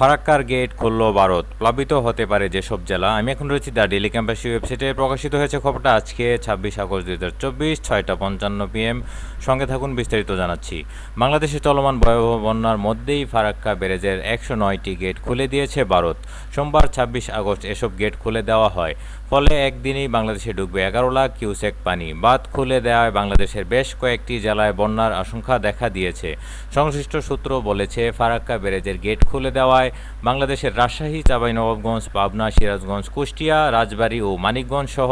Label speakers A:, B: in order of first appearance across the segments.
A: ফারাক্কার gate খুলল ভারত। প্লাবিত হতে পারে যেসব জেলা। আমি এখন রয়েছি দ্য ডেলি ক্যাম্পাসি ওয়েবসাইটে। প্রকাশিত হয়েছে খবরটা আজকে, ছাব্বিশ আগস্ট দুই হাজার চব্বিশ, ছয়টা পঞ্চান্ন পিএম। সঙ্গে থাকুন বিস্তারিত জানাচ্ছি। বাংলাদেশে চলমান ভয়াবহ বন্যার মধ্যেই ফারাক্কা ব্যারেজের একশো নয়টি গেট খুলে দিয়েছে ভারত। সোমবার ছাব্বিশ আগস্ট এসব গেট খুলে দেওয়া হয়। ফলে একদিনেই বাংলাদেশে ঢুকবে এগারো লাখ কিউসেক পানি। বাঁধ খুলে দেওয়ায় বাংলাদেশের বেশ কয়েকটি জেলায় বন্যার আশঙ্কা দেখা দিয়েছে। সংশ্লিষ্ট সূত্র বলেছে, ফারাক্কা ব্যারেজের গেট খুলে দেওয়ায় বাংলাদেশের রাজশাহী চাঁপাইনবাবগঞ্জ পাবনা, সিরাজগঞ্জ, কুষ্টিয়া, রাজবাড়ী ও মানিকগঞ্জ সহ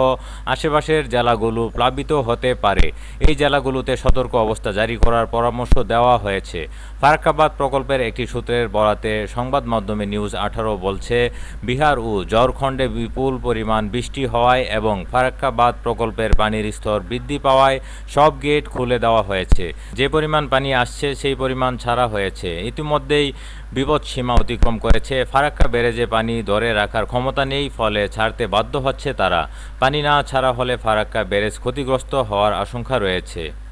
A: আশেপাশের জেলাগুলো প্লাবিত হতে পারে। এই জেলাগুলোতে সতর্ক অবস্থা জারি করার পরামর্শ দেওয়া হয়েছে। ফারাক্কাবাদ প্রকল্পের একটি সূত্রের বরাতে সংবাদ মাধ্যমে নিউজ আঠারো বলছে, বিহার ও ঝাড়খণ্ডে বিপুল পরিমাণ বৃষ্টি হওয়ায় এবং ফারাক্কাবাদ প্রকল্পের পানির স্তর বৃদ্ধি পাওয়ায় সব গেট খুলে দেওয়া হয়েছে। যে পরিমাণ পানি আসছে, সেই পরিমাণ ছাড়া হয়েছে। ইতিমধ্যেই বিপদ সীমা অতিক্রম করেছে, ফারাক্কা ব্যারেজে পানি ধরে রাখার ক্ষমতা নেই, ফলে ছাড়তে বাধ্য হচ্ছে তারা। পানি না ছাড়া হলে ফারাক্কা ব্যারেজ ক্ষতিগ্রস্ত হওয়ার আশঙ্কা রয়েছে।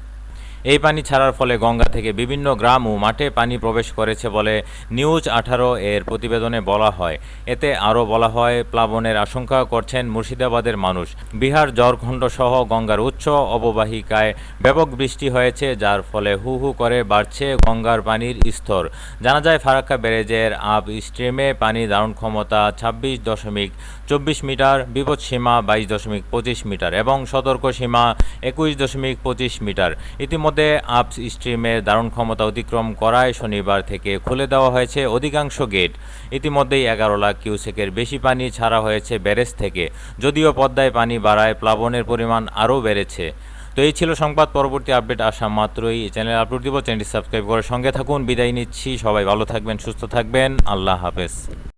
A: এই পানি ছাড়ার ফলে গঙ্গা থেকে বিভিন্ন গ্রাম ও মাঠে পানি প্রবেশ করেছে বলে নিউজ আঠারো এর প্রতিবেদনে বলা হয়। এতে আরও বলা হয়, প্লাবনের আশঙ্কা করছেন মুর্শিদাবাদের মানুষ। বিহার ঝড়খণ্ড সহ গঙ্গার উচ্চ অববাহিকায় ব্যাপক বৃষ্টি হয়েছে, যার ফলে হু হু করে বাড়ছে গঙ্গার পানির স্তর। জানা যায়, ফারাক্কা ব্যারেজের আপ স্ট্রিমে পানি ধারণ ক্ষমতা ছাব্বিশ দশমিক চব্বিশ মিটার, বিপদ সীমা বাইশ দশমিক পঁচিশ মিটার এবং সতর্ক সীমা একুশ দশমিক পঁচিশ মিটার। ইতিমধ্যে আপ স্ট্রিমের দারুণ ক্ষমতা অতিক্রম করায় শনিবার থেকে খুলে দেওয়া হয়েছে অধিকাংশ গেট। ইতিমধ্যেই এগারো লাখ কিউসেকের বেশি পানি ছাড়া হয়েছে ব্যারেজ থেকে, যদিও পদ্মায় পানি বাড়ায় প্লাবনের পরিমাণ আরও বেড়েছে। তো এই ছিল সংবাদ, পরবর্তী আপডেট আসা মাত্রই। চ্যানেল আপলোড দিব, চ্যানেলটি সাবস্ক্রাইব করে সঙ্গে থাকুন। বিদায় নিচ্ছি, সবাই ভালো থাকবেন, সুস্থ থাকবেন। আল্লাহ হাফেজ।